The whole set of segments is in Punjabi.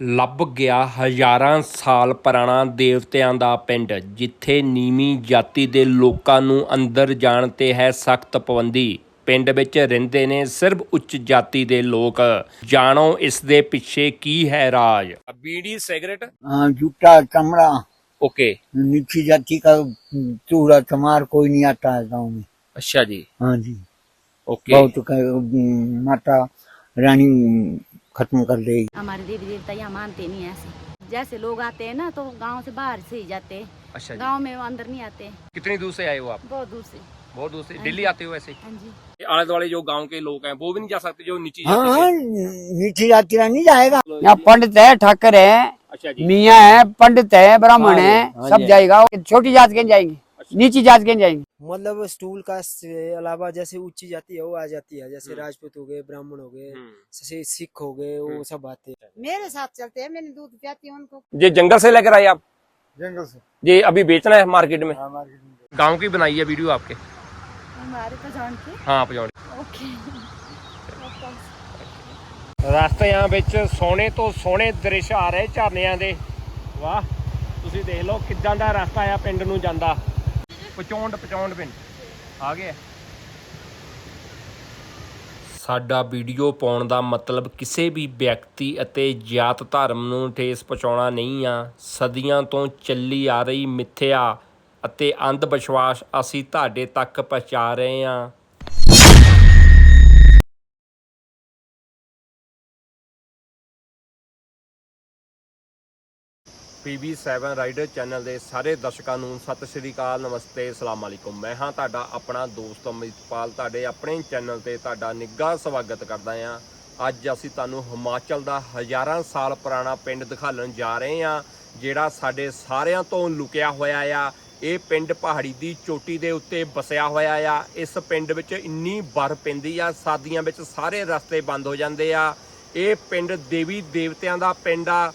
ਲੱਭ ਗਿਆ ਹਜ਼ਾਰਾਂ ਸਾਲ ਪੁਰਾਣਾ ਦੇਵਤਿਆਂ ਦਾ ਪਿੰਡ ਜਿੱਥੇ ਨੀਵੀਂ ਜਾਤੀ ਦੇ ਲੋਕਾਂ ਨੂੰ ਅੰਦਰ ਜਾਣ ਤੇ ਹੈ ਸਖਤ ਪਾਬੰਦੀ ਪਿੰਡ ਵਿੱਚ ਰਹਿੰਦੇ ਨੇ ਸਿਰਫ ਉੱਚ ਜਾਤੀ ਦੇ ਲੋਕ ਜਾਣੋ ਇਸ ਦੇ ਪਿੱਛੇ ਕੀ ਹੈ ਰਾਜ ਬੀੜੀ ਸਿਗਰਟ हाँ जूता चमड़ा ਓਕੇ नीची जाति का चूड़ा चमार कोई नहीं आता है गाँव में ਅੱਛਾ ਜੀ हाँ जी ਓਕੇ बहुत क- माता रानी खत्म कर देगी। हमारे देवी देवता यहाँ मानते नहीं है ऐसे। जैसे लोग आते हैं ना तो गाँव से बाहर से ही जाते हैं। अच्छा गाँव में वो अंदर नहीं आते। कितनी दूर से आए हो आप? बहुत दूर से। बहुत दूर से? डेली आते हो ऐसे? हाँ जी। आले दुआले जो गाँव के लोग हैं वो भी नहीं जा सकते जो नीचे हाँ जाति हाँ नीची जाति नहीं जाएगा। यहाँ पंडित है ठाकर है अच्छा मियाँ है पंडित है ब्राह्मण हाँ है हाँ सब जाएगा। छोटी जात के जाएँगे। नीची जात के जाएँगे। मतलब स्टूल का से अलावा जैसे ऊंची जाती है वो आ जाती है जैसे हम्म। राजपूत हो गए ब्राह्मण हो गए हम्म। जैसे सिख हो गए हम्म। वो सब आते हैं मेरे साथ चलते हैं मैंने दूध पियाती हूँ उनको ये जंगल से लेकर आए आप जंगल से ये अभी बेचना है मार्केट में हाँ, गांव की बनाई है वीडियो आपके हमारे तो जान के ਹਾਂ ਪਜਾਉਣੀ ओके ਰਸਤਿਆਂ ਵਿੱਚ ਸੋਹਣੇ ਤੋਂ ਸੋਹਣੇ ਦ੍ਰਿਸ਼ ਆ ਰਹੇ ਝਰਨਿਆਂ ਦੇ ਵਾਹ ਤੁਸੀਂ ਦੇਖ ਲਓ ਕਿੱਦਾਂ ਦਾ ਰਸਤਾ ਆ ਪਿੰਡ ਨੂੰ ਜਾਂਦਾ ਪਚੌਂਡ ਪਚੌਂਡ ਪਿੰਡ। ਆ ਗਏ ਸਾਡਾ ਵੀਡੀਓ ਪਾਉਣ ਦਾ ਮਤਲਬ ਕਿਸੇ ਵੀ ਵਿਅਕਤੀ ਅਤੇ ਜਾਤ ਧਰਮ ਨੂੰ ਠੇਸ ਪਹੁੰਚਾਉਣਾ ਨਹੀਂ ਆ। ਸਦੀਆਂ ਤੋਂ ਚੱਲੀ ਆ ਰਹੀ ਮਿੱਥਿਆ ਅਤੇ ਅੰਧ ਵਿਸ਼ਵਾਸ ਅਸੀਂ ਤੁਹਾਡੇ ਤੱਕ ਪਹੁੰਚਾ ਰਹੇ ਹਾਂ PB7 ਰਾਈਡਰ ਚੈਨਲ ਦੇ ਸਾਰੇ ਦਰਸ਼ਕਾਂ ਨੂੰ ਸਤਿ ਸ਼੍ਰੀ ਅਕਾਲ, ਨਮਸਤੇ, ਅਸਲਾਮ ਅਲੈਕੁਮ। ਮੈਂ ਹਾਂ ਤੁਹਾਡਾ ਆਪਣਾ ਦੋਸਤ ਅਮਿਤਪਾਲ ਤੁਹਾਡੇ ਆਪਣੇ ਚੈਨਲ ਤੇ ਤੁਹਾਡਾ ਨਿੱਘਾ ਸਵਾਗਤ ਕਰਦਾ ਹਾਂ। ਅੱਜ ਅਸੀਂ ਤੁਹਾਨੂੰ ਹਿਮਾਚਲ ਦਾ ਹਜ਼ਾਰਾਂ ਸਾਲ ਪੁਰਾਣਾ ਪਿੰਡ ਦਿਖਾਉਣ ਜਾ ਰਹੇ ਹਾਂ, ਜਿਹੜਾ ਸਾਡੇ ਸਾਰਿਆਂ ਤੋਂ ਲੁਕਿਆ ਹੋਇਆ ਆ। ਇਹ ਪਿੰਡ ਪਹਾੜੀ ਦੀ ਚੋਟੀ ਦੇ ਉੱਤੇ ਵਸਿਆ ਹੋਇਆ ਆ। ਇਸ ਪਿੰਡ ਵਿੱਚ ਇੰਨੀ ਬਰਫ਼ ਪੈਂਦੀ ਆ, ਸਰਦੀਆਂ ਵਿੱਚ ਸਾਰੇ ਰਸਤੇ ਬੰਦ ਹੋ ਜਾਂਦੇ ਆ। ਇਹ ਪਿੰਡ ਦੇਵੀ ਦੇਵਤਿਆਂ ਦਾ ਪਿੰਡ ਆ।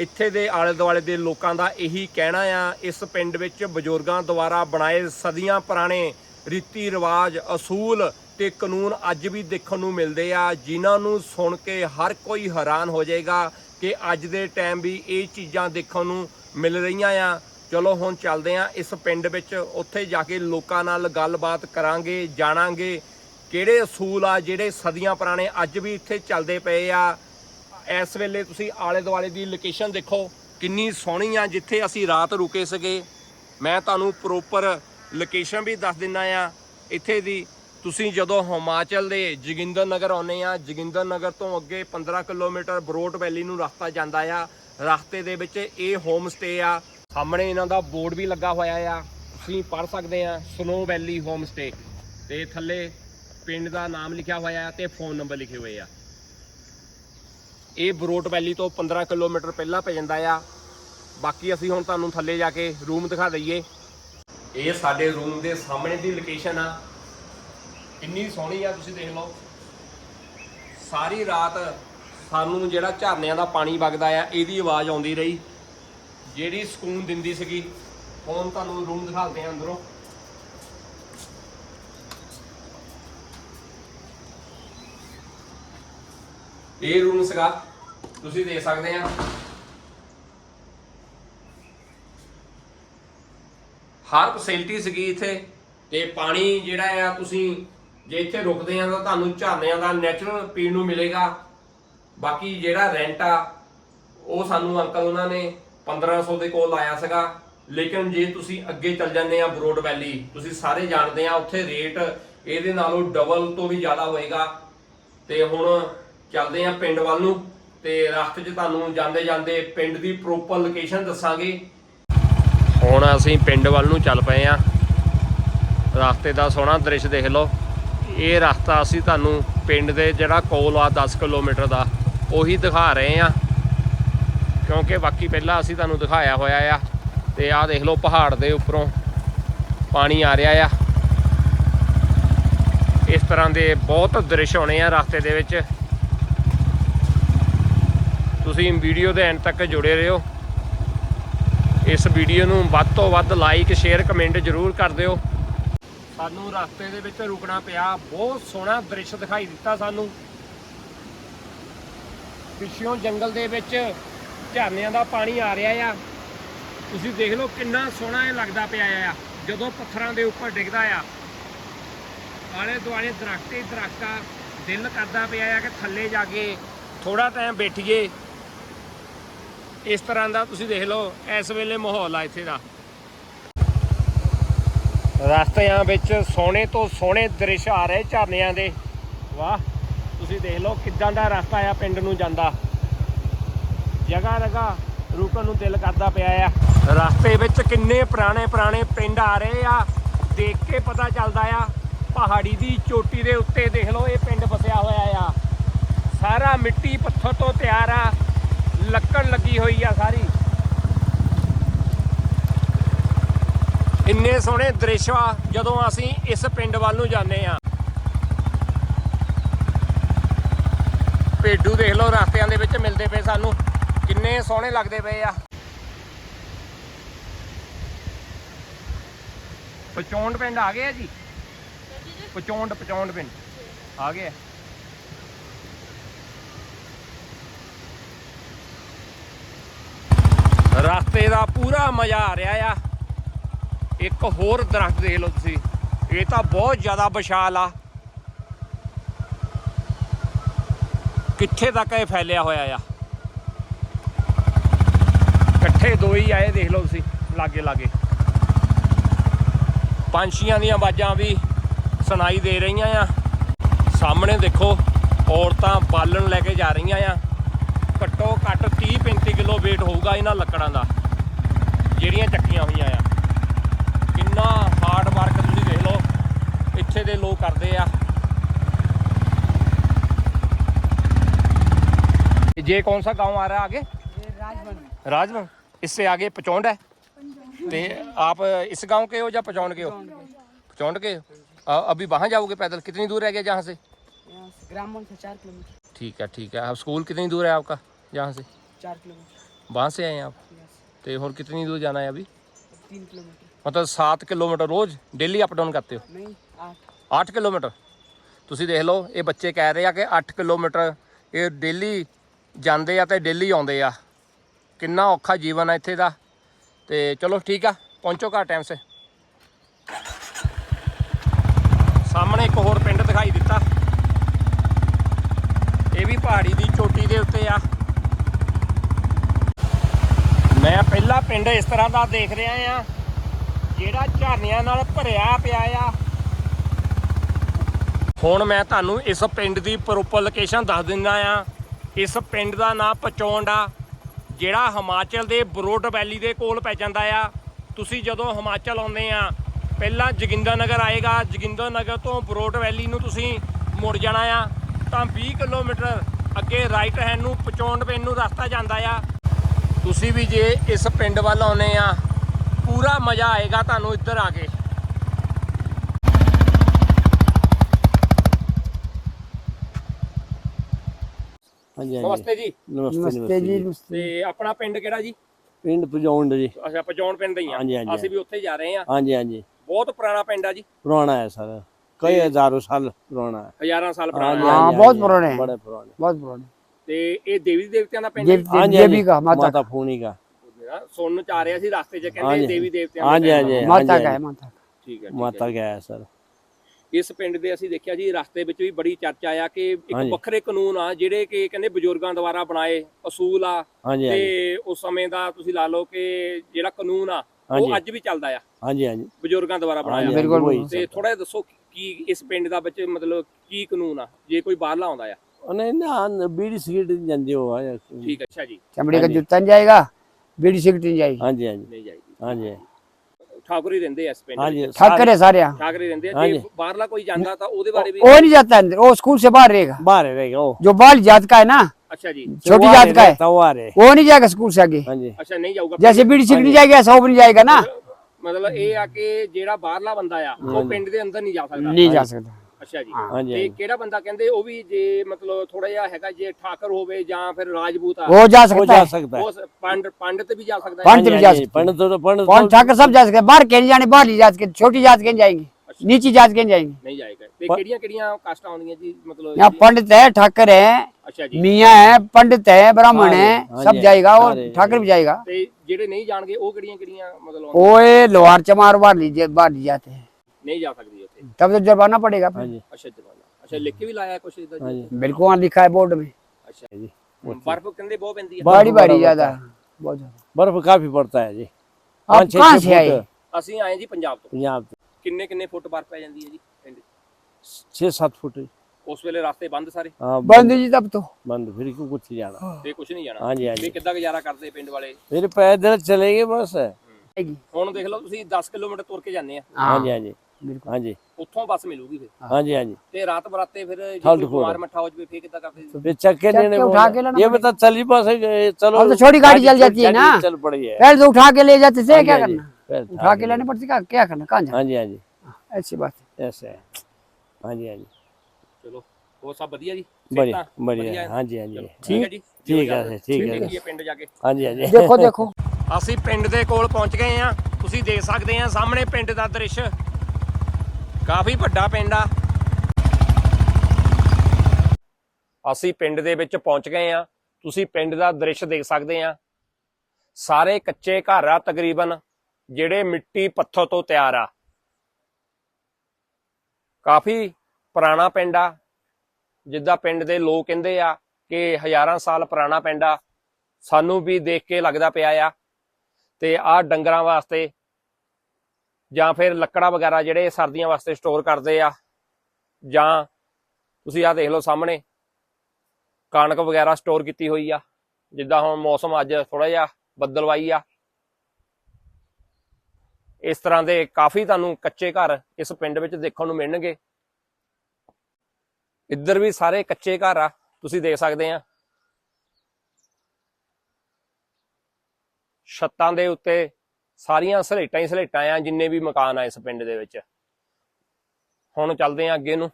ਇੱਥੇ ਦੇ ਆਲੇ ਦੁਆਲੇ ਦੇ ਲੋਕਾਂ ਦਾ ਇਹੀ ਕਹਿਣਾ ਆ, ਇਸ ਪਿੰਡ ਵਿੱਚ ਬਜ਼ੁਰਗਾਂ ਦੁਆਰਾ ਬਣਾਏ ਸਦੀਆਂ ਪੁਰਾਣੇ ਰੀਤੀ ਰਿਵਾਜ ਅਸੂਲ ਤੇ ਕਾਨੂੰਨ ਅੱਜ ਵੀ ਦੇਖਣ ਨੂੰ ਮਿਲਦੇ ਆ, ਜਿਨ੍ਹਾਂ ਨੂੰ ਸੁਣ ਕੇ ਹਰ ਕੋਈ ਹੈਰਾਨ ਹੋ ਜਾਏਗਾ ਕਿ ਅੱਜ ਦੇ ਟਾਈਮ ਵੀ ਇਹ ਚੀਜ਼ਾਂ ਦੇਖਣ ਨੂੰ ਮਿਲ ਰਹੀਆਂ ਆ। ਚਲੋ, ਹੁਣ ਚੱਲਦੇ ਆ ਇਸ ਪਿੰਡ ਵਿੱਚ, ਉੱਥੇ ਜਾ ਕੇ ਲੋਕਾਂ ਨਾਲ ਗੱਲਬਾਤ ਕਰਾਂਗੇ, ਜਾਣਾਂਗੇ ਕਿਹੜੇ ਅਸੂਲ ਆ, ਜਿਹੜੇ ਸਦੀਆਂ ਪੁਰਾਣੇ ਅੱਜ ਵੀ ਇੱਥੇ ਚੱਲਦੇ ਪਏ ਆ। ਇਸ ਵੇਲੇ ਤੁਸੀਂ ਆਲੇ ਦੁਆਲੇ ਦੀ ਲੋਕੇਸ਼ਨ ਦੇਖੋ, ਕਿੰਨੀ ਸੋਹਣੀ ਆ, ਜਿੱਥੇ ਅਸੀਂ ਰਾਤ ਰੁਕੇ ਸਕੇ ਮੈਂ ਤੁਹਾਨੂੰ ਪ੍ਰੋਪਰ ਲੋਕੇਸ਼ਨ ਵੀ ਦੱਸ ਦਿੰਨਾ ਆ। ਇੱਥੇ ਦੀ ਤੁਸੀਂ ਜਦੋਂ ਹਿਮਾਚਲ ਦੇ ਜੋਗਿੰਦਰ ਨਗਰ ਆਉਨੇ ਆ, ਜੋਗਿੰਦਰ ਨਗਰ ਤੋਂ ਅੱਗੇ 15 ਕਿਲੋਮੀਟਰ ਬਰੋਟ ਵੈਲੀ ਨੂੰ ਰਸਤਾ ਜਾਂਦਾ ਆ। ਰਸਤੇ ਦੇ ਵਿੱਚ ਇਹ ਹੋਮ ਸਟੇ ਆ। ਸਾਹਮਣੇ ਇਹਨਾਂ ਦਾ ਬੋਰਡ ਵੀ ਲੱਗਾ ਹੋਇਆ ਆ। ਤੁਸੀਂ ਪੜ੍ਹ ਸਕਦੇ ਆ ਸਨੋ ਵੈਲੀ ਹੋਮ ਸਟੇ ਤੇ ਥੱਲੇ ਪਿੰਡ ਦਾ ਨਾਮ ਲਿਖਿਆ ਹੋਇਆ ਆ ਤੇ ਫੋਨ ਨੰਬਰ ਲਿਖੇ ਹੋਏ ਆ। ਇਹ ਬਰੋਟ ਵੈਲੀ ਤੋਂ 15 ਕਿਲੋਮੀਟਰ ਪਹਿਲਾਂ ਪੈ ਜਾਂਦਾ ਆ। ਬਾਕੀ ਅਸੀਂ ਹੁਣ ਤੁਹਾਨੂੰ ਥੱਲੇ ਜਾ ਕੇ ਰੂਮ ਦਿਖਾ ਦਈਏ। ਇਹ ਸਾਡੇ ਰੂਮ ਦੇ ਸਾਹਮਣੇ ਦੀ ਲੋਕੇਸ਼ਨ ਆ। ਇੰਨੀ ਸੋਹਣੀ ਆ, ਤੁਸੀਂ ਦੇਖ ਲਓ। ਸਾਰੀ ਰਾਤ ਸਾਨੂੰ ਜਿਹੜਾ ਝਰਨਿਆਂ ਦਾ ਪਾਣੀ ਵਗਦਾ ਆ, ਇਹਦੀ ਆਵਾਜ਼ ਆਉਂਦੀ ਰਹੀ। ਜਿਹੜੀ ਸਕੂਨ ਦਿੰਦੀ ਸੀਗੀ। ਹੁਣ ਤੁਹਾਨੂੰ ਰੂਮ ਦਿਖਾਉਂਦੇ ਆ ਅੰਦਰੋਂ। ਇਹ ਰੂਮ ਸੀਗਾ। ਤੁਸੀਂ ਦੇਖ ਸਕਦੇ ਆ। ਹਰ ਫੈਸਿਲਿਟੀ ਸੀਗੀ ਇੱਥੇ। ਤੇ ਪਾਣੀ ਜਿਹੜਾ ਆ, ਤੁਸੀਂ ਜੇ ਇੱਥੇ ਰੁਕਦੇ ਆ ਤਾਂ ਤੁਹਾਨੂੰ ਝਰਨਿਆਂ ਦਾ ਨੈਚੁਰਲ ਪੀਣ ਨੂੰ ਮਿਲੇਗਾ। ਬਾਕੀ ਜਿਹੜਾ ਰੈਂਟ ਆ, ਉਹ ਸਾਨੂੰ ਅੰਕਲ ਉਹਨਾਂ ਨੇ 1500 ਦੇ ਕੋਲ ਲਾਇਆ ਸੀਗਾ। ਲੇਕਿਨ ਜੇ ਤੁਸੀਂ ਅੱਗੇ ਚੱਲ ਜਾਂਦੇ ਆ ਬਰੋਡ ਵੈਲੀ, ਤੁਸੀਂ ਸਾਰੇ ਜਾਣਦੇ ਆ, ਉੱਥੇ ਰੇਟ ਇਹਦੇ ਨਾਲੋਂ ਡਬਲ ਤੋਂ ਵੀ ਜ਼ਿਆਦਾ ਹੋਏਗਾ। ਤੇ ਹੁਣ ਚੱਲਦੇ ਆ ਪਿੰਡ ਵੱਲ ਨੂੰ ਤੇ ਰਸਤੇ 'ਚ ਤੁਹਾਨੂੰ ਜਾਂਦੇ ਜਾਂਦੇ ਪਿੰਡ ਦੀ ਪ੍ਰੋਪਰ ਲੋਕੇਸ਼ਨ ਦੱਸਾਂਗੇ। ਹੁਣ ਅਸੀਂ ਪਿੰਡ ਵੱਲ ਨੂੰ ਚੱਲ ਪਏ ਆ ਰਸਤੇ ਦਾ ਸੋਹਣਾ ਦ੍ਰਿਸ਼ ਦੇਖ ਲਓ। ਇਹ ਰਸਤਾ ਅਸੀਂ ਤੁਹਾਨੂੰ ਪਿੰਡ ਦੇ ਜਿਹੜਾ ਕੋਲ ਆ 10 ਕਿਲੋਮੀਟਰ ਦਾ, ਉਹੀ ਦਿਖਾ ਰਹੇ ਆ ਕਿਉਂਕਿ ਬਾਕੀ ਪਹਿਲਾਂ ਅਸੀਂ ਤੁਹਾਨੂੰ ਦਿਖਾਇਆ ਹੋਇਆ ਆ। ਤੇ ਆਹ ਦੇਖ ਲਓ ਪਹਾੜ ਦੇ ਉੱਪਰੋਂ ਪਾਣੀ ਆ ਰਿਹਾ ਆ। ਇਸ ਤਰ੍ਹਾਂ ਦੇ ਬਹੁਤ ਦ੍ਰਿਸ਼ ਹੋਣੇ ਆ ਰਸਤੇ ਦੇ ਵਿੱਚ। ਤੁਸੀਂ ਵੀਡੀਓ ਦੇ ਐਂਡ ਤੱਕ ਜੁੜੇ ਰਹੋ। ਇਸ ਵੀਡੀਓ ਨੂੰ ਵੱਧ ਤੋਂ ਵੱਧ ਲਾਈਕ ਸ਼ੇਅਰ ਕਮੈਂਟ ਜ਼ਰੂਰ ਕਰ ਦਿਓ। ਸਾਨੂੰ ਰਸਤੇ ਦੇ ਵਿੱਚ ਰੁਕਣਾ ਪਿਆ। ਬਹੁਤ ਸੋਹਣਾ ਦ੍ਰਿਸ਼ ਦਿਖਾਈ ਦਿੱਤਾ ਸਾਨੂੰ। ਪਿੱਛੋਂ ਜੰਗਲ ਦੇ ਵਿੱਚ ਝਰਨਿਆਂ ਦਾ ਪਾਣੀ ਆ ਰਿਹਾ ਆ। ਤੁਸੀਂ ਦੇਖ ਲਓ ਕਿੰਨਾ ਸੋਹਣਾ ਇਹ ਲੱਗਦਾ ਪਿਆ ਆ। ਜਦੋਂ ਪੱਥਰਾਂ ਦੇ ਉੱਪਰ ਡਿੱਗਦਾ ਆ। ਆਲੇ ਦੁਆਲੇ ਦਰਖਤ ਹੀ ਦਰਖਤ ਦਿਲ ਕਰਦਾ ਪਿਆ ਆ ਕਿ ਥੱਲੇ ਜਾ ਕੇ ਥੋੜਾ ਟਾਈਮ ਬੈਠੀਏ। ਇਸ ਤਰ੍ਹਾਂ ਦਾ ਤੁਸੀਂ ਦੇਖ ਲਓ, ਇਸ ਵੇਲੇ ਮਾਹੌਲ ਆ ਇੱਥੇ ਦਾ। ਰਸਤਿਆਂ ਵਿੱਚ ਸੋਹਣੇ ਤੋਂ ਸੋਹਣੇ ਦ੍ਰਿਸ਼ ਆ ਰਹੇ ਝਰਨਿਆਂ ਦੇ। ਵਾਹ, ਤੁਸੀਂ ਦੇਖ ਲਓ ਕਿੱਦਾਂ ਦਾ ਰਸਤਾ ਆ ਪਿੰਡ ਨੂੰ ਜਾਂਦਾ। ਜਗ੍ਹਾ ਜਗ੍ਹਾ ਰੁਕਣ ਨੂੰ ਦਿਲ ਕਰਦਾ ਪਿਆ ਆ। ਰਸਤੇ ਵਿੱਚ ਕਿੰਨੇ ਪੁਰਾਣੇ ਪੁਰਾਣੇ ਪਿੰਡ ਆ ਰਹੇ ਆ, ਦੇਖ ਕੇ ਪਤਾ ਚੱਲਦਾ ਆ, ਪਹਾੜੀ ਦੀ ਚੋਟੀ ਦੇ ਉੱਤੇ ਦੇਖ ਲਓ ਇਹ ਪਿੰਡ ਫਸਿਆ ਹੋਇਆ ਆ। ਸਾਰਾ ਮਿੱਟੀ ਪੱਥਰ ਤੋਂ ਤਿਆਰ ਆ। ਲੱਕੜ ਲੱਗੀ ਹੋਈ ਆ ਸਾਰੀ। ਇੰਨੇ ਸੋਹਣੇ ਦ੍ਰਿਸ਼ ਆ, ਜਦੋਂ ਅਸੀਂ ਇਸ ਪਿੰਡ ਵੱਲ ਨੂੰ ਜਾਂਦੇ ਆ। ਭੇਡੂ ਦੇਖ ਲਓ ਰਸਤਿਆਂ ਦੇ ਵਿੱਚ ਮਿਲਦੇ ਪਏ ਸਾਨੂੰ। ਕਿੰਨੇ ਸੋਹਣੇ ਲੱਗਦੇ ਪਏ ਆ। ਪਚੌਂਡ ਪਿੰਡ ਆ ਗਏ ਆ ਜੀ? ਪਚੌਂਡ ਪਚੌਂਡ ਪਿੰਡ ਆ ਗਏ ਆ। ਰਸਤੇ ਦਾ ਪੂਰਾ ਮਜ਼ਾ ਆ ਰਿਹਾ ਆ। ਇੱਕ ਹੋਰ ਦਰਖਤ ਦੇਖ ਲਓ ਤੁਸੀਂ। ਇਹ ਤਾਂ ਬਹੁਤ ਜ਼ਿਆਦਾ ਵਿਸ਼ਾਲ ਆ। ਕਿੱਥੇ ਤੱਕ ਇਹ ਫੈਲਿਆ ਹੋਇਆ ਆ? ਇਕੱਠੇ ਦੋ ਹੀ ਆਏ, ਦੇਖ ਲਓ ਤੁਸੀਂ, ਲਾਗੇ ਲਾਗੇ। ਪੰਛੀਆਂ ਦੀਆਂ ਆਵਾਜ਼ਾਂ ਵੀ ਸੁਣਾਈ ਦੇ ਰਹੀਆਂ ਆ। ਸਾਹਮਣੇ ਦੇਖੋ, ਔਰਤਾਂ ਬਾਲਣ ਲੈ ਕੇ ਜਾ ਰਹੀਆਂ ਆ। ਘੱਟੋ ਘੱਟ 30 35 ਕਿਲੋ weight ਹੋਊਗਾ ਇਹਨਾਂ ਲੱਕੜਾਂ ਦਾ ਜਿਹੜੀਆਂ ਚੱਕੀਆਂ ਹੋਈਆਂ ਆ ਕਿੰਨਾ ਹਾਰਡ ਵਰਕ ਤੁਸੀਂ ਦੇਖ ਲਓ ਇੱਥੇ ਦੇ ਲੋਕ ਕਰਦੇ ਆ ये कौन सा गांव आ रहा है आगे राजवन इससे आगे पचौंड है तो आप इस गांव के हो या पचौंड के हो पचौंड के हो अ- अभी वहां जाओगे पैदल कितनी दूर रह गया जहाँ से ग्रामीण से चार किलोमीटर ठीक है ठीक है अब स्कूल कितनी दूर है आपका यहाँ से चार किलोमीटर वहाँ से आए हैं आप तो और कितनी दूर जाना है अभी तीन किलोमीटर मतलब सात किलोमीटर रोज डेली अप डाउन करते हो नहीं आठ 8 ਕਿਲੋਮੀਟਰ ਤੁਸੀਂ ਦੇਖ ਲਓ ਇਹ ਬੱਚੇ ਕਹਿ ਰਹੇ ਆ ਕਿ 8 ਕਿਲੋਮੀਟਰ ਇਹ ਡੇਲੀ ਜਾਂਦੇ ਆ ਤੇ ਡੇਲੀ ਆਉਂਦੇ ਆ ਕਿੰਨਾ ਔਖਾ ਜੀਵਨ ਆ ਇੱਥੇ ਦਾ ਤੇ ਚਲੋ ਠੀਕ ਆ ਪਹੁੰਚੋ ਘਰ ਟਾਈਮ ਸੇ ਸਾਹਮਣੇ ਇੱਕ ਹੋਰ ਪਿੰਡ ਪਹਾੜੀ ਦੀ ਚੋਟੀ ਦੇ ਉੱਤੇ ਆ। ਮੈਂ ਪਹਿਲਾ ਪਿੰਡ ਇਸ ਤਰ੍ਹਾਂ ਦਾ ਦੇਖ ਰਿਹਾ ਆ, ਜਿਹੜਾ ਝਰਨਿਆਂ ਨਾਲ ਭਰਿਆ ਪਿਆ ਆ। ਹੁਣ ਮੈਂ ਤੁਹਾਨੂੰ ਇਸ ਪਿੰਡ ਦੀ ਪ੍ਰੋਪਰ ਲੋਕੇਸ਼ਨ ਦੱਸ ਦਿੰਦਾ ਆ। ਇਸ ਪਿੰਡ ਦਾ ਨਾਮ ਪਚੌਂਡ ਆ ਜਿਹੜਾ ਹਿਮਾਚਲ ਦੇ ਬਰੋਡ ਵੈਲੀ ਦੇ ਕੋਲ ਪੈ ਜਾਂਦਾ ਆ। ਤੁਸੀਂ ਜਦੋਂ ਹਿਮਾਚਲ ਆਉਂਦੇ ਆ, ਪਹਿਲਾਂ ਜੋਗਿੰਦਰ ਨਗਰ ਆਏਗਾ। ਜੋਗਿੰਦਰ ਨਗਰ ਤੋਂ ਬਰੋਡ ਵੈਲੀ ਨੂੰ ਤੁਸੀਂ ਮੁੜ ਜਾਣਾ ਆ। ਤਾਂ 20 ਕਿਲੋਮੀਟਰ ਅੱਗੇ ਰਾਈਟ ਹੈਂਡ ਨੂੰ ਪਚੌਂਡ ਪਿੰਡ ਨੂੰ ਰਸਤਾ ਜਾਂਦਾ ਆ। ਤੁਸੀਂ ਵੀ ਜੇ ਇਸ ਪਿੰਡ ਵੱਲ ਆਉਨੇ ਆ ਪੂਰਾ ਮਜ਼ਾ ਆਏਗਾ ਤੁਹਾਨੂੰ ਇੱਧਰ ਆ ਕੇ। ਹਾਂਜੀ ਨਮਸਤੇ ਜੀ। ਨਮਸਤੇ ਜੀ ਤੇ ਆਪਣਾ ਪਿੰਡ ਕਿਹੜਾ ਜੀ? ਪਿੰਡ ਪਜੌਂਡ ਜੀ। ਅੱਛਾ ਪਜੌਂਡ ਪਿੰਡ ਹੀ ਆ। ਅਸੀਂ ਵੀ ਉੱਥੇ ਜਾ ਰਹੇ ਆ। ਹਾਂਜੀ ਹਾਂਜੀ। ਬਹੁਤ ਪੁਰਾਣਾ ਪਿੰਡ ਆ ਜੀ। ਪੁਰਾਣਾ ਕਈ ਹਜ਼ਾਰਾਂ ਸਾਲ ਪੁਰਾਣਾ ਹੈ। ਹਜ਼ਾਰਾਂ ਸਾਲ ਪੁਰਾਣਾ ਹਾਂ। ਬਹੁਤ ਪੁਰਾਣੇ ਹੈ। ਬੜੇ ਪੁਰਾਣੇ। ਬਹੁਤ ਪੁਰਾਣੇ। ਤੇ ਇਹ ਦੇਵੀ ਦੇਵਤਿਆਂ ਦਾ ਪਿੰਡ ਹੈ? ਦੇਵੀ ਦਾ ਮਾਤਾ। ਦਾ ਫੂਣੀ ਦਾ ਸੁਣਨ ਚ ਆ ਰਿਹਾ ਸੀ ਰਸਤੇ 'ਚ ਕਹਿੰਦੇ ਦੇਵੀ ਦੇਵਤਿਆਂ ਦਾ ਹਾਂਜੀ ਹਾਂਜੀ ਮਾਤਾ ਦਾ ਮਾਤਾ ਠੀਕ ਹੈ ਮਾਤਾ ਦਾ ਹੈ ਸਰ। ਇਸ ਪਿੰਡ ਦੇ ਅਸੀਂ ਦੇਖਿਆ ਜੀ ਰਸਤੇ ਵਿੱਚ ਵੀ ਬੜੀ ਚਰਚਾ ਆਇਆ ਕਿ ਇੱਕ ਵੱਖਰੇ ਕਾਨੂੰਨ ਆ ਜਿਹੜੇ ਕਿ ਕਹਿੰਦੇ ਬਜ਼ੁਰਗਾਂ ਦੁਆਰਾ ਬਣਾਏ ਅਸੂਲ ਆ। ਤੇ ਉਸ ਸਮੇਂ ਦਾ ਤੁਸੀਂ ਲਾ ਲਓ ਕਿ ਜਿਹੜਾ ਕਾਨੂੰਨ ਆ ਉਹ ਅੱਜ ਵੀ ਚੱਲਦਾ ਆ। ਹਾਂਜੀ ਹਾਂਜੀ। ਬਜ਼ੁਰਗਾਂ ਦੁਆਰਾ ਬਣਾਇਆ। ਤੇ ਥੋੜਾ ਜਿਹਾ ਦੱਸੋ ਕੀ ਇਸ ਪਿੰਡ ਦਾ ਵਿੱਚ ਮਤਲਬ ਕੀ ਕਾਨੂੰਨ ਆ? ਜੇ ਕੋਈ ਬਾਹਰਲਾ ਆਉਂਦਾ ਆ। ਉਹਨੇ ਨਾ ਬੀੜੀ ਸਿਗਰਟ ਨਹੀਂ ਜਾਂਦੇ ਹੋ ਆ ਠੀਕ ਅੱਛਾ ਜੀ। ਚਮੜੀ ਦਾ ਜੁੱਤਾ ਨਹੀਂ ਜਾਏਗਾ ਬੀੜੀ ਸਿਗਰਟ ਨਹੀਂ ਜਾਏਗੀ। ਹਾਂਜੀ ਹਾਂਜੀ। ਨਹੀਂ ਜਾਏਗੀ। ਹਾਂਜੀ। ਠਾਕੁਰ ਰਹਿੰਦੇ ਐ ਇਸ ਪਿੰਡ ਹਾਂਜੀ ਠਾਕਰ ਸਾਰੇ ਠਾਕਰ ਹੀ ਰਹਿੰਦੇ ਆ। ਜੇ ਬਾਹਰਲਾ ਕੋਈ ਜਾਂਦਾ ਤਾਂ ਉਹਦੇ ਬਾਰੇ ਵੀ ਉਹ ਨਹੀਂ ਜਾਂਦਾ ਅੰਦਰ ਉਹ ਸਕੂਲ ਸੇ ਬਾਹਰ ਰਹੇਗਾ। ਬਾਹਰ ਰਹੇਗਾ ਉਹ। ਜੋ ਬਾਹਰ ਜਾਤ ਕਾ ਹੈ ਨਾ अच्छा जी छोटी जात का ਉਹ वो ਜਾਏਗਾ जाएगा स्कूल से आगे अच्छा नहीं जाऊंगा जैसे बीड़ी सिगरेट नहीं जाएगा सौ नहीं जाएगा ना ਮਤਲਬ ਇਹ ਆ ਕਿ ਜਿਹੜਾ ਬਾਹਰਲਾ ਬੰਦਾ ਆ ਉਹ ਪਿੰਡ ਦੇ ਅੰਦਰ ਨਹੀਂ ਜਾ ਸਕਦਾ। ਨਹੀਂ ਜਾ ਸਕਦਾ। ਅੱਛਾ ਜੀ। ਤੇ ਕਿਹੜਾ ਬੰਦਾ ਕਹਿੰਦੇ ਉਹ ਵੀ ਜੇ ਮਤਲਬ ਥੋੜਾ ਜਿਹਾ ਹੈਗਾ ਜੇ ਠਾਕਰ ਹੋਵੇ ਜਾਂ ਫਿਰ ਰਾਜਪੂਤ ਆ। ਉਹ ਜਾ ਸਕਦਾ। ਹੈ ਉਹ ਪੰਡ ਪੰਡਤ ਵੀ ਜਾ ਸਕਦਾ ਪੰਡਤ ਵੀ ਜਾ ਸਕਦਾ। ਪੰਡਤ ਤੋਂ ਪੰਡਤ ਪੰਡ ਠਾਕਰ ਸਭ ਜਾ ਸਕਦਾ। ਬਾਹਰ ਕਿਹਨ ਜਾਣੇ ਬਾਹਰ ਨਹੀਂ ਜਾ ਸਕਦੇ ਛੋਟੀ ਜਾਤ ਕਿਹਨ ਜਾਏਗੀ। ਨੀਚੀ ਜਾਤ ਕਿਹਨ ਜਾਏਗੀ। ਨਹੀਂ ਜਾਏਗਾ। ਤੇ ਕਿਹੜੀਆਂ ਕਿਹੜੀਆਂ ਕਾਸਟਾਂ ਆਉਂਦੀਆਂ ਜੀ ਮਤਲਬ ਯਾ ਪੰਡਤ ਹੈ ਠਾਕਰ ਹੈ ਅੱਛਾ ਜੀ मियाँ है पंडित है ब्राह्मण हाँ है जी, हाँ सब जी, जाएगा हाँ और जी, ठाकर भी जाएगा ਤੇ ਜਿਹੜੇ ਨਹੀਂ ਜਾਣਗੇ ਉਹ ਕਿਹੜੀਆਂ ਕਿਹੜੀਆਂ ਮਤਲਬ वो ये लोहार चमार बाहर लीजिए बाहर ले जाते हैं ਨਹੀਂ ਜਾ ਸਕਦੀ ਉੱਥੇ तब तो जुर्माना पड़ेगा फिर। हाँ जी ਅੱਛਾ ਜਵਾਨਾ ਅੱਛਾ ਲਿਖ ਕੇ ਵੀ ਲਾਇਆ ਕੁਛ ਇਦਾਂ हाँ ਜੀ जी बिल्कुल वहाँ लिखा है बोर्ड में ਅੱਛਾ जी ਬਰਫ਼ ਕਹਿੰਦੇ ਬਹੁਤ ਪੈਂਦੀ ਆ बर्फ बड़ी बड़ा बड़ी होता ज्यादा है। बहुत ज्यादा बर्फ काफी पड़ता है जी आप पाँच छः कहाँ छः से आए फुट ਅਸੀਂ ਆਏ ਜੀ ਪੰਜਾਬ ਤੋਂ यहाँ पे ਕਿੰਨੇ किन्ने फुट बर्फ पै ਜਾਂਦੀ ਹੈ ਜੀ ਪਿੰਡ 'ਚ? छः सात फुट ਉਸ ਵੇਲੇ ਰਸਤੇ ਬੰਦ ਸਾਰੇ हाँ बंद जी तब तो बंद फिर क्यों कुछ नहीं जाना ਤੇ ਕੁਝ ਨਹੀਂ ਜਾਣਾ हाँ जी हाँ ਵੀ जी ਕਿੱਦਾਂ ਗੁਜ਼ਾਰਾ ਕਰਦੇ ਪਿੰਡ ਵਾਲੇ फिर पैदल चलेंगे बस है आएगी। ਹੁਣ ਦੇਖ ਲਓ ਤੁਸੀਂ 10 ਕਿਲੋਮੀਟਰ ਤੁਰ ਕੇ ਜਾਂਦੇ ਆ हाँ हाँ जी हाँ जी बिल्कुल हाँ जी ਉੱਥੋਂ ਬੱਸ ਮਿਲੂਗੀ ਫਿਰ हाँ जी हाँ जी ਤੇ ਰਾਤ ਬਰਾਤੇ ਫਿਰ ਜੇ ਫਾਲਤੂ ਕੋਈ ਫੋੜ। ਬਿਮਾਰ ਮੱਠਾ ਹੋ ਜਵੇ ਫੇਰ ਕਿੱਦਾਂ ਕਰਦੇ ਜੀ? फिर चक्के चक्के लेने उठा बोला। के लाना ये पड़ेगा। बता चल ही पास है चलो अब तो छोटी गाड़ी चल जाती है गाड़ी ना। चल पड़ी है पहले तो उठा के ले जाते थे हाँ जी, क्या हाँ जी। करना पैर उठा के लाने पड़ते क्या क्या करना कहाँ जाना हाँ जी हाँ जी ऐसी बात है ऐसे है हाँ जी हाँ जी ਚਲੋ ਹੋਰ ਸਭ ਵਧੀਆ ਜੀ? ਵਧੀਆ ਵਧੀਆ ਹਾਂਜੀ ਹਾਂਜੀ। ਠੀਕ ਹੈ ਜੀ ਠੀਕ ਹੈ ਠੀਕ ਹੈ ਜੀ ਪਿੰਡ ਜਾ ਕੇ। ਹਾਂਜੀ ਹਾਂਜੀ। ਦੇਖੋ ਦੇਖੋ। ਅਸੀਂ ਪਿੰਡ ਦੇ ਕੋਲ ਪਹੁੰਚ ਗਏ ਆ ਤੁਸੀਂ ਦੇਖ ਸਕਦੇ ਆ ਸਾਹਮਣੇ ਪਿੰਡ ਦਾ ਦ੍ਰਿਸ਼। ਕਾਫੀ ਵੱਡਾ ਪਿੰਡ ਆ। ਅਸੀਂ ਪਿੰਡ ਦੇ ਵਿੱਚ ਪਹੁੰਚ ਗਏ ਆ ਤੁਸੀਂ ਪਿੰਡ ਦਾ ਦ੍ਰਿਸ਼ ਦੇਖ ਸਕਦੇ ਆ ਸਾਰੇ ਕੱਚੇ ਘਰ ਆ ਤਕਰੀਬਨ ਜਿਹੜੇ ਮਿੱਟੀ ਪੱਥਰ ਤੋਂ ਤਿਆਰ ਆ। ਕਾਫੀ ਪੁਰਾਣਾ ਪਿੰਡ ਆ, ਜਿੱਦਾਂ ਪਿੰਡ ਦੇ ਲੋਕ ਕਹਿੰਦੇ ਆ ਕਿ ਹਜ਼ਾਰਾਂ ਸਾਲ ਪੁਰਾਣਾ ਪਿੰਡ ਆ, ਸਾਨੂੰ ਵੀ ਦੇਖ ਕੇ ਲੱਗਦਾ ਪਿਆ ਆ। ਤੇ ਆਹ ਡੰਗਰਾਂ ਵਾਸਤੇ ਜਾਂ ਫਿਰ ਲੱਕੜਾਂ ਵਗੈਰਾ ਜਿਹੜੇ ਸਰਦੀਆਂ ਵਾਸਤੇ ਸਟੋਰ ਕਰਦੇ ਆ, ਜਾਂ ਤੁਸੀਂ ਆਹ ਦੇਖ ਲਓ ਸਾਹਮਣੇ, ਕਣਕ ਵਗੈਰਾ ਸਟੋਰ ਕੀਤੀ ਹੋਈ ਆ, ਜਿੱਦਾਂ ਹੁਣ ਮੌਸਮ ਅੱਜ ਥੋੜਾ ਜਿਹਾ ਬੱਦਲਵਾਈ ਆ। ਇਸ ਤਰ੍ਹਾਂ ਦੇ ਕਾਫੀ ਤੁਹਾਨੂੰ ਕੱਚੇ ਘਰ ਇਸ ਪਿੰਡ ਵਿੱਚ ਦੇਖਣ ਨੂੰ ਮਿਲਣਗੇ। ਇੱਧਰ ਵੀ ਸਾਰੇ ਕੱਚੇ ਘਰ ਆ ਤੁਸੀਂ ਦੇਖ ਸਕਦੇ ਆ ਛੱਤਾਂ ਦੇ ਉੱਤੇ ਸਾਰੀਆਂ ਸਲੇਟਾਂ ਹੀ ਸਲੇਟਾਂ ਆ ਜਿੰਨੇ ਵੀ ਮਕਾਨ ਆ ਇਸ ਪਿੰਡ ਦੇ ਵਿੱਚ ਹੁਣ ਚੱਲਦੇ ਆ ਅੱਗੇ ਨੂੰ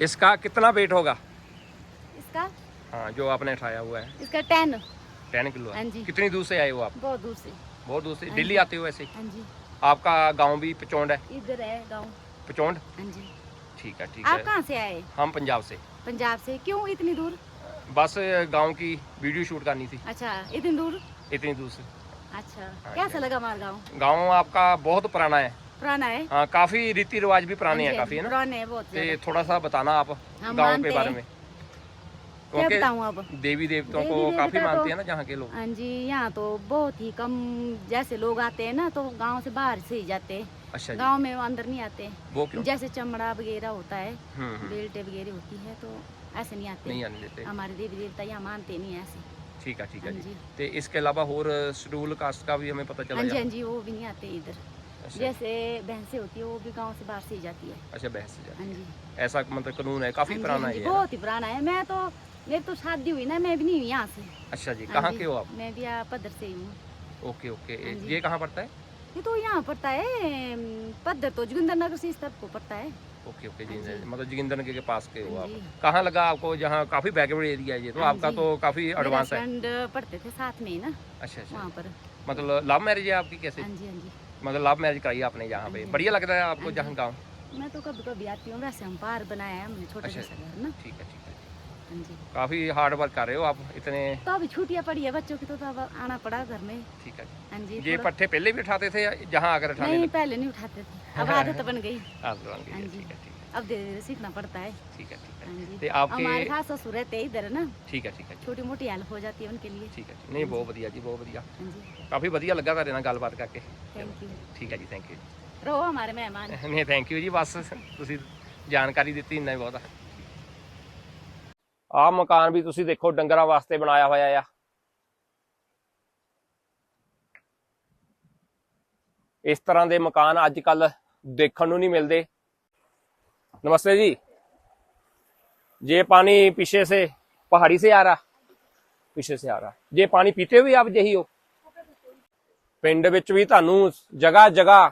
इसका कितना वेट होगा इसका हाँ जो आपने उठाया हुआ है इसका टेन टेन किलो हाँ है जी। कितनी दूर से आए हो आप बहुत दूर से बहुत दूर से हाँ दिल्ली जी। आते हो वैसे हाँ जी आपका गांव भी पचौंड है इधर है गाँव पचौंड हाँ जी ठीक है ठीक आप है। कहाँ से आए? हम पंजाब से। पंजाब से? क्यों इतनी दूर? बस गाँव की वीडियो शूट करनी थी। अच्छा इतनी दूर? इतनी दूर से। अच्छा क्या कैसा लगा हमारा गाँव गाँव आपका बहुत पुराना है। पुराना है? हाँ काफ़ी रीति रिवाज भी पुराने हाँ हैं काफ़ी है ना? पुराने बहुत थोड़ा सा बताना आप गाँव के बारे में। क्या बताऊँ अब। देवी देवताओं को देवी काफ़ी मानते तो- हैं ना जहाँ के लोग। हाँ जी यहाँ तो बहुत ही कम जैसे लोग आते हैं ना तो गाँव से बाहर से ही जाते हैं। अच्छा गाँव में अंदर नहीं आते। वो क्यों? जैसे चमड़ा वगैरह होता है हम्म हम्म, वगैरह होती है तो ऐसे नहीं आते। नहीं आने देते। हमारे देवी देवता यहाँ मानते नहीं हैं ऐसे। ठीक है ठीक है हाँ जी। जी। इसके अलावा और शेड्यूल कास्ट का भी हमें पता चला हाँ जी हाँ जी वो भी नहीं आते इधर। अच्छा। जैसे भैंसें होती है वो भी गाँव से बाहर से ही जाती है। अच्छा बहस से जाए हाँ जी। ऐसा मतलब कानून है काफ़ी हाँ पुराना हाँ है? बहुत ही पुराना है। मैं तो मेरी तो शादी हुई ना मैं भी नहीं हुई यहाँ से। अच्छा जी हाँ कहाँ के हो आप? मैं भी यहाँ पदर से ही हूँ। Okay okay. हाँ ये कहाँ पड़ता है? ये तो यहाँ पड़ता है पदर तो जोगिंदर नगर से इस तरफ़ को पड़ता है। ओके ओके हाँ जी। मतलब जोगिंदर नगर के पास के हो आप। कहाँ लगा आपको जहाँ काफ़ी बैकवर्ड एरिया है ये तो? आपका तो काफ़ी एडवांस है। पढ़ते थे साथ में ही ना अच्छा अच्छा। वहाँ पर। मतलब लव मैरिज है आपकी कैसे? हाँ जी हाँ जी। मतलब लव मैरिज कराई आपने यहाँ पे। बढ़िया लगता है आपको जहाँ गाँव? मैं तो कभी कभी आती हूँ वैसे हम बाहर बनाया है हमने छोटा अच्छा। ना? ठीक है ठीक हाँ। जी काफी हार्ड वर्क कर रहे हो आप इतने तो अभी छुट्टियाँ पड़ी है बच्चों की तो तब आना पड़ा घर में ठीक है हाँ जी ये थोड़ा- पट्टे पहले भी उठाते थे या जहाँ आकर उठाने नहीं लगे पहले नहीं उठाते थे अब आदत बन गई आप लोगों की, हाँ जी। ठीक है ठीक अब धीरे धीरे सीखना पड़ता है है ठीक है ठीक हाँ है जी ते आपके हमारे खास ससुर रहते हैं इधर ना ਠੀਕ ਹੈ ਠੀਕ ਹੈ ਜੀ, छोटी मोटी हेल्प हो जाती है उनके लिए ਠੀਕ ਹੈ ਜੀ। ਨਹੀਂ ਬਹੁਤ ਵਧੀਆ ਜੀ ਬਹੁਤ ਵਧੀਆ हाँ जी ਕਾਫੀ ਵਧੀਆ ਲੱਗਾ ਤੁਹਾਡੇ ਨਾਲ ਗੱਲਬਾਤ ਕਰਕੇ थैंक यू ਠੀਕ ਹੈ ਜੀ ਥੈਂਕ ਯੂ रहो हमारे मेहमान ਨਹੀਂ ਥੈਂਕ ਯੂ ਜੀ ਬਸ ਤੁਸੀਂ ਜਾਣਕਾਰੀ ਦਿੱਤੀ ਇੰਨਾ ਹੀ ਬਹੁਤ ਆ ਆਹ ਮਕਾਨ ਵੀ ਤੁਸੀਂ ਦੇਖੋ ਡੰਗਰਾਂ ਵਾਸਤੇ ਬਣਾਇਆ ਹੋਇਆ ਆ। ਇਸ ਤਰ੍ਹਾਂ ਦੇ ਮਕਾਨ ਅੱਜ ਕੱਲ ਦੇਖਣ ਨੂੰ ਨਹੀਂ ਮਿਲਦੇ। ਨਮਸਤੇ ਜੀ। ਜੇ ਪਾਣੀ ਪਿੱਛੇ ਸੇ, ਪਹਾੜੀ ਸੇ ਆ ਰਹਾ ਪਿੱਛੇ ਸੇ ਆ ਰਹਾ ਜੇ ਪਾਣੀ ਪੀਤੇ ਵੀ ਆਪ ਜਹੀ ਹੋ। ਪਿੰਡ ਵਿੱਚ ਵੀ ਤੁਹਾਨੂੰ ਜਗਾ ਜਗਾ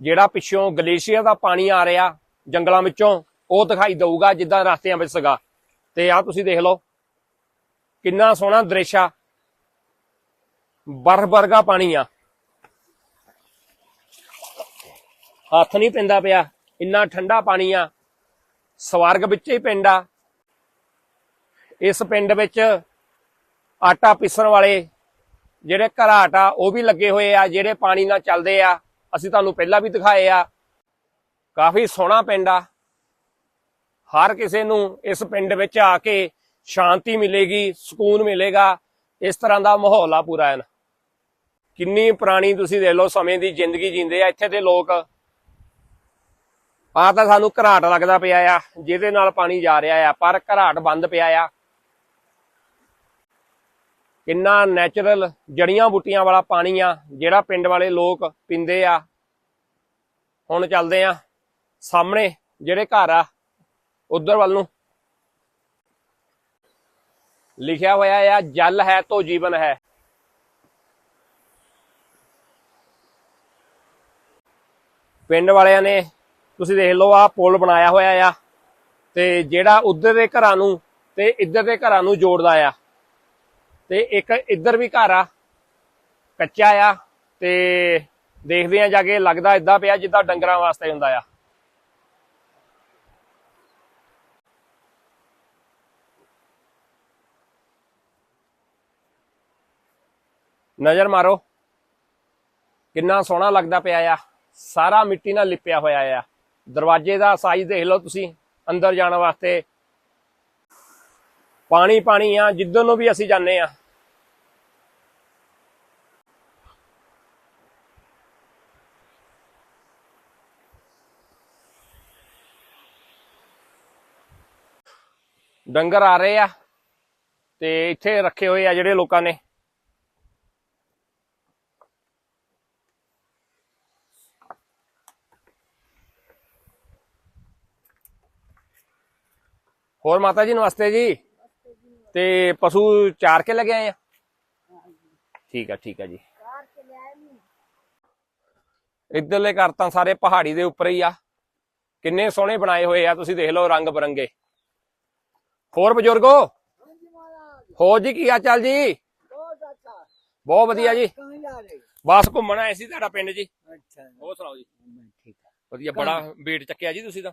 ਜਿਹੜਾ ਪਿੱਛੋਂ ਗਲੇਸ਼ੀਅਰ ਦਾ ਪਾਣੀ ਆ ਰਿਹਾ ਜੰਗਲਾਂ ਵਿੱਚੋਂ, ਉਹ ਦਿਖਾਈ ਦਊਗਾ ਜਿੱਦਾਂ ਰਸਤਿਆਂ ਵਿੱਚ ਸਗਾ। ਤੇ ਆ ਤੁਸੀਂ ਦੇਖ ਲਓ, ਕਿੰਨਾ ਸੋਹਣਾ ਦ੍ਰਿਸ਼ ਆ। ਬਰਫ਼ ਵਰਗਾ ਪਾਣੀ ਆ। ਹੱਥ ਨਹੀਂ ਪੈਂਦਾ ਪਿਆ, ਇੰਨਾ ਠੰਡਾ ਪਾਣੀ ਆ। ਸਵਰਗ ਵਿੱਚ ਹੀ ਪਿੰਡ ਆ। ਇਸ ਪਿੰਡ ਵਿੱਚ ਆਟਾ ਪੀਸਣ ਵਾਲੇ ਜਿਹੜੇ ਘਰਾਟ ਆ, ਉਹ ਵੀ ਲੱਗੇ ਹੋਏ ਆ, ਜਿਹੜੇ ਪਾਣੀ ਨਾਲ ਚੱਲਦੇ ਆ। ਅਸੀਂ ਤੁਹਾਨੂੰ ਪਹਿਲਾਂ ਵੀ ਦਿਖਾਏ ਆ। ਕਾਫੀ ਸੋਹਣਾ ਪਿੰਡ ਆ। ਹਰ ਕਿਸੇ ਨੂੰ ਇਸ ਪਿੰਡ ਵਿੱਚ ਆ ਕੇ ਸ਼ਾਂਤੀ ਮਿਲੇਗੀ, ਸਕੂਨ ਮਿਲੇਗਾ, ਇਸ ਤਰ੍ਹਾਂ ਦਾ ਮਾਹੌਲ ਆ ਪੂਰਾ ਐਨ ਕਿੰਨੀ ਪੁਰਾਣੀ ਤੁਸੀਂ ਦੇਖ ਲਓ ਸਮੇਂ ਦੀ ਜ਼ਿੰਦਗੀ ਜੀਂਦੇ ਆ, ਇੱਥੇ ਦੇ ਲੋਕ। ਆ ਤਾਂ ਸਾਨੂੰ ਘਰਾਟ ਲੱਗਦਾ ਪਿਆ ਆ, ਜਿਹਦੇ ਨਾਲ ਪਾਣੀ ਜਾ ਰਿਹਾ ਆ, ਪਰ ਘਰਾਟ ਬੰਦ ਪਿਆ ਆ। ਕਿੰਨਾ ਨੈਚੁਰਲ ਜੜੀਆਂ ਬੂਟੀਆਂ ਵਾਲਾ ਪਾਣੀ ਆ, ਜਿਹੜਾ ਪਿੰਡ ਵਾਲੇ ਲੋਕ ਪੀਂਦੇ ਆ। ਹੁਣ ਚੱਲਦੇ ਆ ਸਾਹਮਣੇ, ਜਿਹੜੇ ਘਰ ਆ ਉਧਰ ਵੱਲ ਨੂੰ। ਲਿਖਿਆ ਹੋਇਆ ਆ, ਜਲ ਹੈ ਤੋ ਜੀਵਨ ਹੈ। ਪਿੰਡ ਵਾਲਿਆਂ ਨੇ, ਤੁਸੀਂ ਦੇਖ ਲਓ ਆ ਪੁਲ ਬਣਾਇਆ ਹੋਇਆ ਆ, ਤੇ ਜਿਹੜਾ ਉਧਰ ਦੇ ਘਰਾਂ ਨੂੰ ਤੇ ਇੱਧਰ ਦੇ ਘਰਾਂ ਨੂੰ ਜੋੜਦਾ ਆ। ਤੇ ਇੱਕ ਇੱਧਰ ਵੀ ਘਰ ਆ, ਕੱਚਾ ਆ, ਤੇ ਦੇਖਦੇ ਆ ਜਾ ਕੇ ਲੱਗਦਾ ਇਦਾਂ ਪਿਆ ਜਿੱਦਾਂ ਡੰਗਰਾਂ ਵਾਸਤੇ ਹੁੰਦਾ ਆ। ਨਜ਼ਰ ਮਾਰੋ। ਕਿੰਨਾ ਸੋਹਣਾ ਲੱਗਦਾ ਪਿਆ ਆ। ਸਾਰਾ ਮਿੱਟੀ ਨਾਲ ਲਿਪਿਆ ਹੋਇਆ ਆ। ਦਰਵਾਜ਼ੇ ਦਾ ਸਾਈਜ਼ ਦੇਖ ਲਓ ਤੁਸੀਂ, ਅੰਦਰ ਜਾਣ ਵਾਸਤੇ। ਪਾਣੀ ਪਾਣੀ ਆ, ਜਿੱਧਰ ਨੂੰ ਵੀ ਅਸੀਂ ਜਾਂਦੇ ਆ। ਡੰਗਰ ਆ ਰਹੇ ਆ ਤੇ ਇੱਥੇ ਰੱਖੇ ਹੋਏ ਆ ਜਿਹੜੇ ਲੋਕਾਂ ਨੇ। ਹੋਰ ਮਾਤਾ ਜੀ ਨਮਸਤੇ ਜੀ। ਤੇ ਪਸ਼ੂ ਚਾਰ ਕੇ ਲਗੇ ਆਏ ਆ? ਠੀਕ ਆ ਠੀਕ ਆ ਜੀ। ਇੱਧਰਲੇ ਘਰ ਤਾਂ ਸਾਰੇ ਪਹਾੜੀ ਦੇ ਉੱਪਰ ਹੀ ਆ। ਕਿੰਨੇ ਸੋਹਣੇ ਬਣਾਏ ਹੋਏ ਆ ਤੁਸੀਂ ਦੇਖ ਲਓ ਰੰਗ ਬਰੰਗੇ। ਹੋਰ ਬਜ਼ੁਰਗੋ? ਹੋ ਜੀ ਕੀ ਆ ਚੱਲ ਜੀ? ਬਹੁਤ ਵਧੀਆ ਜੀ। ਬਸ ਘੁੰਮਣ ਆਏ ਸੀ ਤੁਹਾਡਾ ਪਿੰਡ ਜੀ। ਅੱਛਾ ਹੋਰ ਸੁਣਾਓ ਜੀ। ਵਧੀਆ ਬੜਾ ਵੇਟ ਚੱਕਿਆ ਜੀ ਤੁਸੀਂ ਤਾਂ।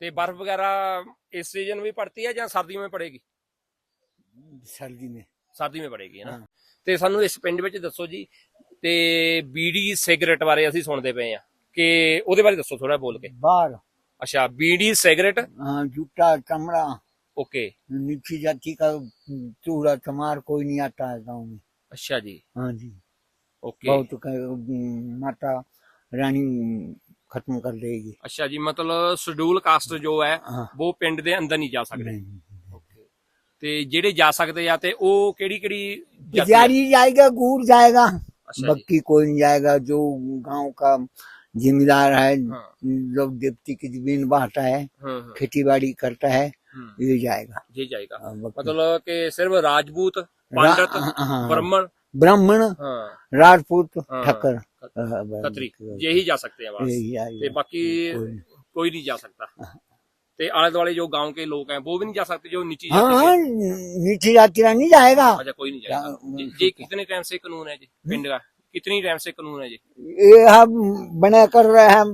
ਤੇ ਬਰਫ਼ ਵਗੈਰਾ ਇਸ ਸੀਜ਼ਨ ਵੀ ਪੜਤੀ ਹੈ ਜਾਂ ਸਰਦੀ ਵਿੱਚ ਪੜੇਗੀ सर्दी में ਸਰਦੀ ਵਿੱਚ ਪੜੇਗੀ ਹੈ ਨਾ ਹਾਂ। ਤੇ ਸਾਨੂੰ ਇਸ ਪਿੰਡ ਵਿੱਚ ਦੱਸੋ ਜੀ ਤੇ ਬੀੜੀ ਸਿਗਰਟ ਬਾਰੇ ਅਸੀਂ ਸੁਣਦੇ ਪਏ ਆ ਕਿ ਉਹਦੇ ਬਾਰੇ ਦੱਸੋ ਥੋੜਾ ਬੋਲ ਕੇ बार ਅੱਛਾ ਬੀੜੀ ਸਿਗਰਟ हाँ जूता चमड़ा ਓਕੇ नीची जाति का चूड़ा चमार कोई नहीं आता है गाँव में ਅੱਛਾ ਜੀ हाँ जी ਓਕੇ बहुत क- माता रानी खत्म कर देगी ਅੱਛਾ ਜੀ ਮਤਲਬ ਸ਼ਡਿਊਲ ਕਾਸਟ ਜੋ ਹੈ हाँ ਉਹ ਪਿੰਡ ਦੇ ਅੰਦਰ ਨਹੀਂ ਜਾ ਸਕਦੇ नहीं ਤੇ ਜਿਹੜੇ ਜਾ ਸਕਦੇ ਆ ਤੇ ਉਹ ਕਿਹੜੀ ਕਿਹੜੀ ਜਾਤੀ ਆ? पुजारी जाएगा गुड़ जाएगा ਅੱਛਾ ਜੀ बक्की कोई नहीं जाएगा जो गांव का जिम्मेदार है हाँ। लोग देवती की जमीन बांटता है ਹਾਂ ਹਾਂ खेती बाड़ी करता है ਹੂੰ ये जाएगा ਜੀ ਜਾਏਗਾ हाँ, बक्की- ਮਤਲਬ ਕਿ ਸਿਰਫ ਰਾਜਪੂਤ रा- ਪੰਡਤ हाँ, ਬ੍ਰਾਹਮਣ ब्राह्मण ਹਾਂ राजपूत हाँ। ठक्कर खतरी यही जा सकते हैं वहां बाकी कोई नहीं जा सकता ਤੇ ਆਲੇ ਦੁਆਲੇ ਜੋ گاؤں ਕੇ ਲੋਕ ਹੈ ਉਹ ਵੀ ਨਹੀਂ ਜਾ ਸਕਦੇ ਜੋ ਨੀਚੀ ਜਾਤੀ ਹਾਂ ਨੀਚੀ ਜਾਤੀ ਨਹੀਂ ਜਾਏਗਾ ਅੱਛਾ ਕੋਈ ਨਹੀਂ ਜਾਏਗਾ ਜੀ ਕਿਤਨੇ ਟਾਈਮ ਸੇ ਕਾਨੂੰਨ ਹੈ ਜੀ ਪਿੰਡ ਦਾ कितनी टाइम से कानून है जी ये हम बना कर रहे हैं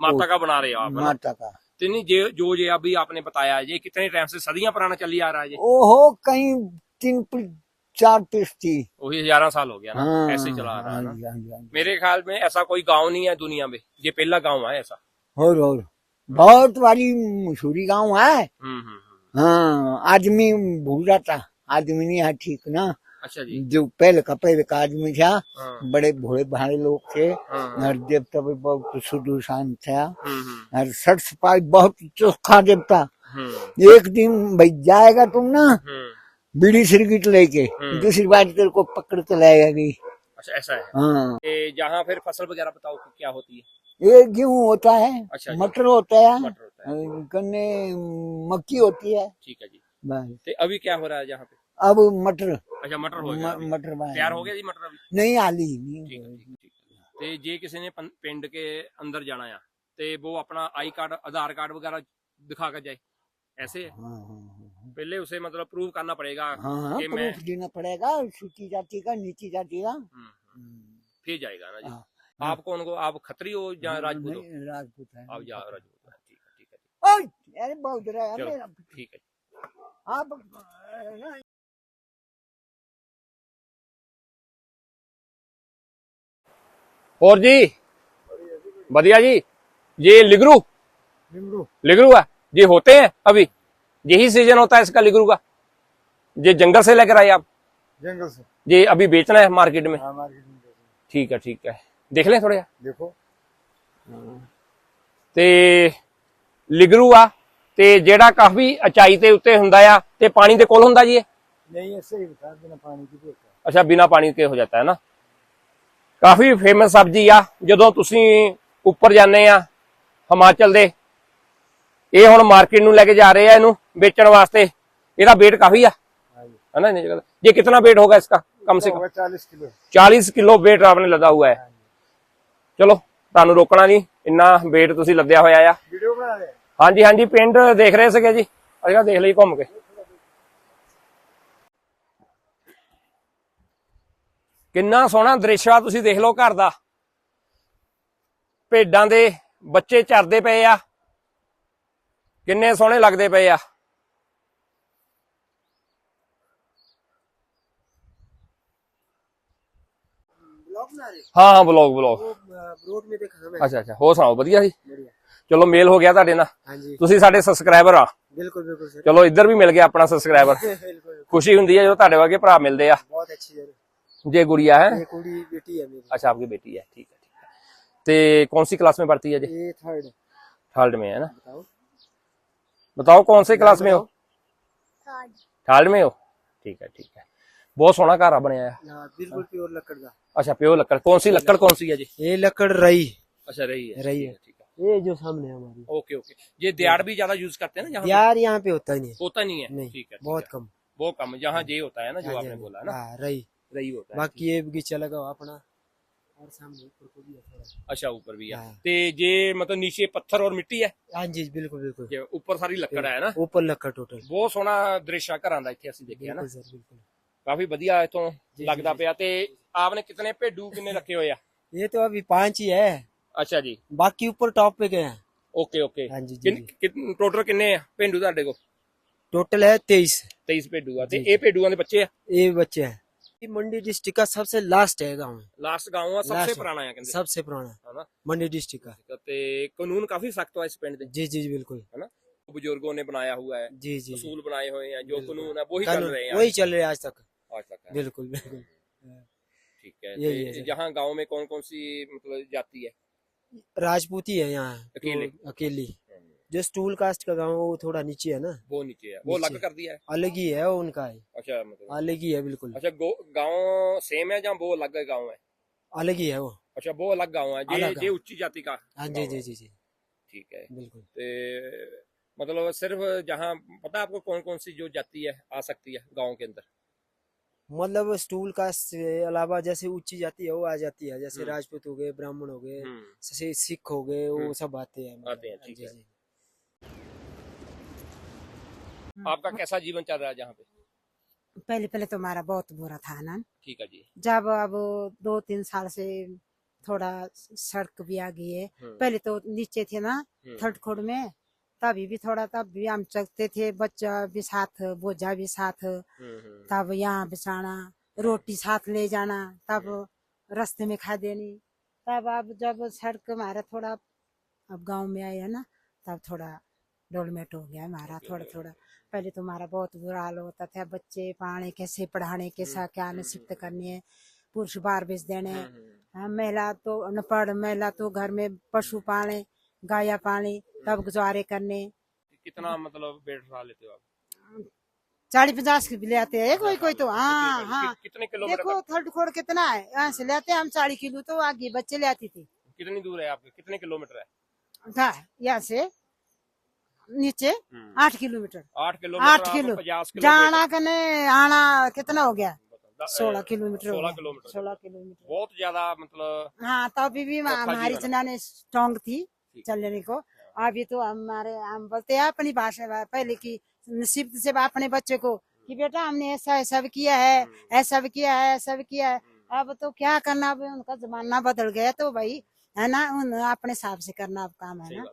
माता का बना रहे हो आप माता का नहीं जे, जो ये अभी आपने बताया ये कितने टाइम से सदियां पुराना चली आ रहा है जी ओहो कहीं तीन चार पीस थी। वही हजारा साल हो गया ना हाँ ऐसे चला आ रहा है हाँ ना। हाँ हाँ। मेरे ख्याल में ऐसा कोई गाँव नहीं है दुनिया में ये पहला गाँव है ऐसा। और और। बहुत बड़ी मशहूरी गाँव है। हम्म हम्म हम्म। हाँ आदमी भूल जाता आदमी नहीं है ठीक ना। अच्छा जी। जो पहले का पहले का आदमी था हाँ। बड़े भोले भाले लोग थे हर देवता भी बहुत शांत था। हर सठ सिपाही बहुत चोखा देवता। एक दिन भाई जाएगा तुम ना बीड़ी सिरकिट लेके दूसरी बात तेरे को पकड़ के लाएगा गई अच्छा ऐसा है हाँ जहाँ फिर फसल वगैरह बताओ क्या होती है ये गेहूँ होता है अच्छा मटर होता है गन्ने मक्की होती है ठीक है जी बस अभी क्या हो रहा है जहाँ पे अब ਮਟਰ ਅੱਛਾ ਮਟਰ ਹੋ ਗਿਆ ਮਟਰ ਤਿਆਰ ਹੋ ਗਿਆ ਜੀ ਮਟਰ ਨਹੀਂ ਹਾਲੀ ਨਹੀਂ ਤੇ ਜੇ ਕਿਸੇ ਨੇ ਪਿੰਡ ਕੇ ਅੰਦਰ ਜਾਣਾ ਆ ਤੇ ਉਹ ਆਪਣਾ ਆਈ ਕਾਰਡ ਆਧਾਰ ਕਾਰਡ ਵਗੈਰਾ ਦਿਖਾ ਕੇ ਜਾਏ ਐਸੇ ਹਾਂ ਹਾਂ पहले उसे मतलब प्रूव करना पड़ेगा हाँ हाँ कि मैं प्रूफ देना पड़ेगा सूची जाति का नीची जाति का फिर जाएगा ना जी। हाँ। आप कौन को आप खत्री हो या राजपूत हो? राजपूत है आप या राजपूत ठीक है ठीक है अरे बहुत रहा ठीक है। आप और जी बढ़िया जी। ये लिगरू? लिगरू। है? ये होते हैं अभी? यही सीजन होता है इसका लिगरू का ये जंगल से लेकर आए आप जंगल से ये अभी बेचना है मार्केट में हाँ मार्केट में ठीक है ठीक है देख लें थोड़ा देखो ਤੇ ਲਿਗਰੂ ਆ ਤੇ ਜਿਹੜਾ ਕਾਫੀ ਉਚਾਈ ਤੇ ਉੱਤੇ ਹੁੰਦਾ ਆ ਤੇ ਪਾਣੀ ਦੇ ਕੋਲ ਹੁੰਦਾ ਜੀ ਇਹ नहीं ऐसे ही बता देना पानी की देखा ਅੱਛਾ ਬਿਨਾ ਪਾਣੀ ਕੇ ਹੋ ਜਾਂਦਾ ਹੈ ਨਾ ਕਾਫੀ ਫੇਮਸ ਸਬਜ਼ੀ ਆ ਜਦੋਂ ਤੁਸੀਂ ਉੱਪਰ ਜਾਂਦੇ ਆ ਹਿਮਾਚਲ ਦੇ ਇਹ ਹੁਣ ਮਾਰਕੀਟ ਨੂੰ ਲੈ ਕੇ ਜਾ ਰਹੇ ਆ ਇਹਨੂੰ ਵੇਚਣ ਵਾਸਤੇ ਇਹਦਾ weight ਕਾਫੀ ਆ है ना नहीं ये कितना वेट होगा इसका कम से कम होगा चालीस किलो 40 ਕਿਲੋ weight आपने लदा हुआ है ਚਲੋ ਤੁਹਾਨੂੰ ਰੋਕਣਾ ਨਹੀਂ ਇੰਨਾ weight ਤੁਸੀਂ ਲੱਦਿਆ ਹੋਇਆ ਆ वीडियो बना रहे हैं ਹਾਂਜੀ ਹਾਂਜੀ ਪਿੰਡ ਦੇਖ ਰਹੇ ਸੀਗੇ ਜੀ ਅਜਾ ਦੇਖ ਲਈ ਘੁੰਮ ਕੇ ਕਿੰਨਾ ਸੋਹਣਾ ਦ੍ਰਿਸ਼ ਆ ਤੁਸੀਂ ਦੇਖ ਲਓ ਘਰ ਦਾ ਭੇਡਾਂ ਦੇ ਬੱਚੇ ਚਰਦੇ ਪਏ ਆ ਕਿੰਨੇ ਸੋਹਣੇ ਲੱਗਦੇ ਪਏ ਆ ब्लॉग बना रहे ਹਾਂ ਹਾਂ ਬਲੌਗ ਬਲੌਗ हो रोड में देखा हमें ਅੱਛਾ ਅੱਛਾ ਹੋਰ ਸੁਣਾਓ ਵਧੀਆ ਜੀ बढ़िया ਚਲੋ ਮੇਲ ਹੋ ਗਿਆ ਤੁਹਾਡੇ ਨਾਲ हाँ जी ਤੁਸੀਂ ਸਾਡੇ ਸਬਸਕ੍ਰਾਈਬਰ ਆ बिल्कुल बिल्कुल सर ਚਲੋ ਇੱਧਰ ਵੀ ਮਿਲ ਗਿਆ ਆਪਣਾ ਸਬਸਕ੍ਰਾਈਬਰ बिल्कुल ਖੁਸ਼ੀ ਹੁੰਦੀ ਹੈ ਜਦੋਂ ਤੁਹਾਡੇ ਵਰਗੇ ਭਰਾ ਮਿਲਦੇ ਆ बहुत अच्छी जगह ਜੇ गुड़िया है ये कुड़ी बेटी है मेरी अच्छा आपकी बेटी है ठीक है ठीक है तो कौन सी क्लास में पढ़ती है जी ये थर्ड थर्ड में है ना बताओ बताओ कौन से क्लास में हो थर्ड में हो ठीक है ठीक है बहुत सोहना घर बनया है हाँ बिल्कुल प्योर लकड़ का अच्छा प्योर लकड़ कौन सी लकड़ कौन सी है जी ये लकड़ रही अच्छा रही है रही ठीक है। ठीक है ये जो सामने है हमारी ओके ओके ये दियाड़ भी ज्यादा यूज करते हैं ना जहाँ यार यहाँ पे होता ही नहीं पे? होता नहीं है नहीं ठीक है ठीक बहुत है। कम बहुत कम जहाँ जे होता है ना जो हाँ जी, आपने हाँ जी। बोला है ना हाँ रही रही होता है बाकी ये बगीचा लगा हुआ अपना और सामने ऊपर को भी है थोड़ा अच्छा ऊपर भी है हाँ। तो ये मतलब नीचे पत्थर और मिट्टी है हाँ जी बिल्कुल बिल्कुल ये ऊपर सारी लकड़ है ना ऊपर लकड़ टोटल ਬਹੁਤ ਸੋਹਣਾ ਦ੍ਰਿਸ਼ ਆ ਘਰਾਂ ਦਾ ਇੱਥੇ ਅਸੀਂ ਦੇਖਿਆ ਨਾ बिल्कुल सर बिल्कुल ਕਾਫੀ ਵਧੀਆ ਇਥੋਂ ਲੱਗਦਾ ਪਿਆ ਤੇ ਆਪਨੇ ਕਿਤਨੇ ਭੇਡੂ ਕਿੰਨੇ ਰੱਖੇ ਹੋਏ ਆ ये तो अभी पांच ही है ਅੱਛਾ ਜੀ बाकी ऊपर टॉप पे गए हैं ਓਕੇ ਓਕੇ हाँ जी जी, जी ਟੋਟਲ ਕਿੰਨੇ ਆ ਭੇਡੂ ਤੁਹਾਡੇ ਕੋਲ टोटल है तेईस 23 ਭੇਡੂ ਆ ਤੇ ਇਹ ਭੇਡੂਆਂ ਦੇ ਬੱਚੇ ਆ ये बच्चे हैं ये मंडी डिस्ट्रिक्ट का सबसे लास्ट है गाँव ਲਾਸਟ ਗਾਉਂ ਆ ਸਭ Last ਤੋਂ है। ਪੁਰਾਣਾ ਆ ਕਹਿੰਦੇ सबसे पुराना ਹਨਾ मंडी डिस्ट्रिक्ट का ਤੇ ਕਾਨੂੰਨ ਕਾਫੀ ਸਖਤ ਆ ਇਸ ਪਿੰਡ ਦੇ जी जी जी बिल्कुल ਹਨਾ ਬਜ਼ੁਰਗੋਂ ਨੇ ਬਣਾਇਆ ਹੋਇਆ ਹੈ जी जी जी ਅਸੂਲ ਬਣਾਏ ਹੋਏ ਆ ਜੋ ਕਾਨੂੰਨ ਹੈ ਉਹੀ ਚੱਲ कानून ਰਹੇ ਆ वही चल रहे हैं आज तक बिल्कुल बिल्कुल। ठीक है यही तो है। यहाँ गाँव में कौन कौन सी मतलब जाति है? राजपूती है यहाँ अकेले? तो अकेली जो स्टूल कास्ट का गाँव वो थोड़ा नीचे है ना? वो नीचे है। वो अलग कर दिया है। अलग ही है वो उनका है। अच्छा मतलब अलग ही है बिल्कुल। अच्छा गाँव सेम है जहाँ वो अलग गाँव है? अलग ही है वो। अच्छा वो अलग गाँव है। उच्ची जाति का हाँ जी जी जी जी। ठीक है। बिल्कुल। ते मतलब सिर्फ़ जहाँ पता है आपको कौन कौन सी जो जाति है आ सकती है गाँव के अंदर? मतलब स्टूल कास्ट से अलावा जैसे ऊँची जाति है वो आ जाती है। जैसे हम्म। राजपूत हो गए ब्राह्मण हो गए हम्म, सिख हो गए हम्म। वो सब आते हैं। आते हैं, ठीक है। आपका कैसा जीवन चल रहा है जहाँ पे? पहले पहले तो हमारा बहुत बुरा था ना? ठीक है जी। जब अब दो तीन साल से थोड़ा सड़क भी आ गई है। हम्म, पहले तो नीचे थे ना हम्म, थर्ड खोड में तभी भी थोड़ा तब भी हम चलते थे बच्चा भी साथ बोझा भी साथ। हम्म, हम्म, तब यहाँ बिछाना रोटी साथ ले जाना तब रास्ते में खा देनी तब अब जब सड़क हमारा थोड़ा अब गाँव में आए है ना तब थोड़ा डोलमेट हो गया हमारा थोड़ा थोड़ा। पहले तो हमारा बहुत बुरा हाल होता था बच्चे पाने कैसे पढ़ाने कैसा क्या नसीबत करनी है पुरुष बार बेच देने। हम्म, हम्म, हाँ, महिला तो अनपढ़ महिला तो घर में पशु पाले गाया पाले तब गुजारे करने। कितना मतलब बेड उठा लेते हो आप? चालीस पचास ले आते हैं। कोई कोई तो हाँ हाँ। कितने किलो देखो थर्ड खोड़ कितना है? यहाँ से लेते हैं हम चालीस किलो तो आगे बच्चे ले आती थी। कितनी दूर है आपके? कितने किलोमीटर है? यहाँ से नीचे हम्म। आठ किलोमीटर। आठ किलो आठ किलो। जाना कने आना कितना हो गया? सोलह किलोमीटर सोलह किलोमीटर। सोलह किलोमीटर। बहुत ज़्यादा मतलब हाँ तभी भी हमारी जना ने स्ट्रॉन्ग थी चलने को। अभी तो हमारे हम बोलते हैं अपनी भाषा पहले की नसीब से अपने बच्चे को कि बेटा हमने ऐसा ऐसा भी किया है ऐसा भी किया है ऐसा भी किया है। अब तो क्या करना अब उनका जमाना बदल गया तो भाई है ना उन अपने हिसाब से करना अब काम है ना।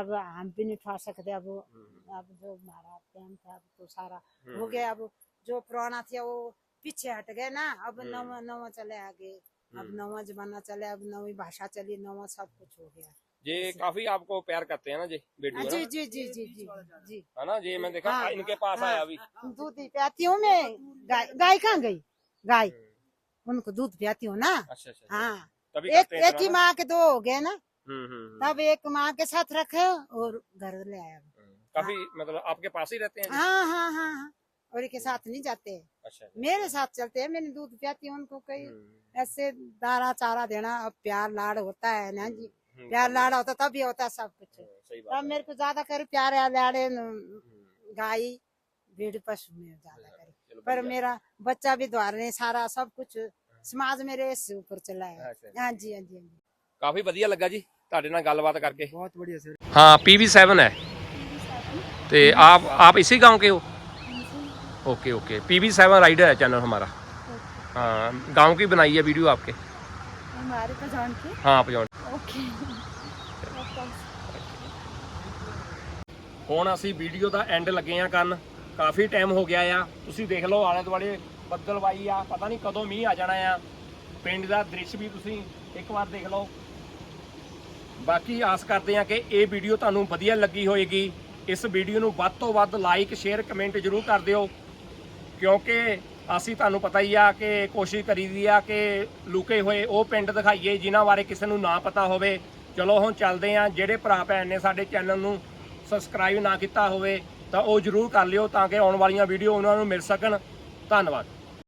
अब हम भी नहीं उठा सकते अब हम्म, अब जो हमारा टाइम था अब तो सारा हम्म, हो गया अब जो पुराना था वो पीछे हट गए ना अब हम्म। नवा नवा चले आगे अब हम्म। नवा जमाना चले अब नवी भाषा चली नवा सब कुछ हो गया। ये काफ़ी आपको प्यार करते हैं ना जी बेटू हाँ, जी जी जी जी जी जी। है ना? जी मैं देखा हाँ, इनके पास हाँ। आया अभी दूध ही पियाती हूँ मैं। गाय गाय कहाँ गई? गाय। हम्म, उनको दूध पियाती हूँ ना? अच्छा अच्छा हाँ। तभी एक एक ही माँ के दो हो गए ना? हम्म, हम्म, तब एक माँ के साथ रखे और घर ले आया। काफ़ी मतलब आपके पास ही रहते हैं हाँ हाँ हाँ हाँ। और के साथ नहीं जाते। अच्छा मेरे साथ चलते हैं मैंने दूध पियाती हूँ उनको कई। ऐसे दारा चारा देना अब प्यार लाड़ होता है ना जी। प्यार लाड़ होता तभी होता सब कुछ सही बात तब है। मेरे को ज्यादा कर प्यार है लाड़े न- हम्म, गाय भेड़ पशु में ज्यादा कर चलो पर बढ़िया। मेरा बच्चा भी द्वारने सारा सब कुछ ਸਮਾਜ ਮੇਰੇ ਇਸ ਉੱਪਰ ਚਲਾ ਹੈ ਅੱਛਾ ਜੀ। ਹਾਂਜੀ ਹਾਂਜੀ ਹਾਂਜੀ ਕਾਫੀ ਵਧੀਆ ਲੱਗਾ ਜੀ ਤੁਹਾਡੇ ਨਾਲ ਗੱਲਬਾਤ ਕਰਕੇ बहुत बढ़िया सर हाँ पीवी सेवन है तो आप आप इसी गांव के हो okay okay PV seven rider है चैनल हमारा हाँ गांव की बनाई है वीडियो आपके हमारे पहचान के हाँ पजौन ओके ਹੁਣ ਅਸੀਂ ਵੀਡੀਓ ਦਾ ਐਂਡ ਲੱਗੇ ਆ ਕਰਨ। ਕਾਫੀ ਟਾਈਮ ਹੋ ਗਿਆ ਆ। ਤੁਸੀਂ ਦੇਖ ਲਓ ਆਲੇ ਦੁਆਲੇ ਬੱਦਲਵਾਈ ਆ। ਪਤਾ ਨਹੀਂ ਕਦੋਂ ਮੀਂਹ ਆ ਜਾਣਾ ਆ। ਪਿੰਡ ਦਾ ਦ੍ਰਿਸ਼ ਵੀ ਤੁਸੀਂ ਇੱਕ ਵਾਰ ਦੇਖ ਲਓ। ਬਾਕੀ ਆਸ ਕਰਦੇ ਆ ਕਿ ਇਹ ਵੀਡੀਓ ਤੁਹਾਨੂੰ ਵਧੀਆ ਲੱਗੀ ਹੋਏਗੀ। ਇਸ ਵੀਡੀਓ ਨੂੰ ਵੱਧ ਤੋਂ ਵੱਧ ਲਾਈਕ ਸ਼ੇਅਰ ਕਮੈਂਟ ਜ਼ਰੂਰ ਕਰ ਦਿਓ। ਕਿਉਂਕਿ ਅਸੀਂ ਤੁਹਾਨੂੰ ਪਤਾ ਹੀ ਆ ਕਿ ਕੋਸ਼ਿਸ਼ ਕਰੀਦੀ ਆ ਕਿ ਲੁਕੇ ਹੋਏ ਉਹ ਪਿੰਡ ਦਿਖਾਈਏ ਜਿਨ੍ਹਾਂ ਬਾਰੇ ਕਿਸੇ ਨੂੰ ਨਾ ਪਤਾ ਹੋਵੇ। ਚਲੋ ਹੁਣ ਚੱਲਦੇ ਆ। ਜਿਹੜੇ ਭਰਾ ਭੈਣ ਨੇ ਸਾਡੇ ਚੈਨਲ ਨੂੰ ਸਬਸਕ੍ਰਾਈਬ ਨਾ ਕੀਤਾ ਹੋਵੇ ਤਾਂ ਉਹ ਜ਼ਰੂਰ ਕਰ ਲਿਓ ਤਾਂ ਕਿ ਆਉਣ ਵਾਲੀਆਂ ਵੀਡੀਓ ਉਹਨਾਂ ਨੂੰ ਮਿਲ ਸਕਣ। ਧੰਨਵਾਦ।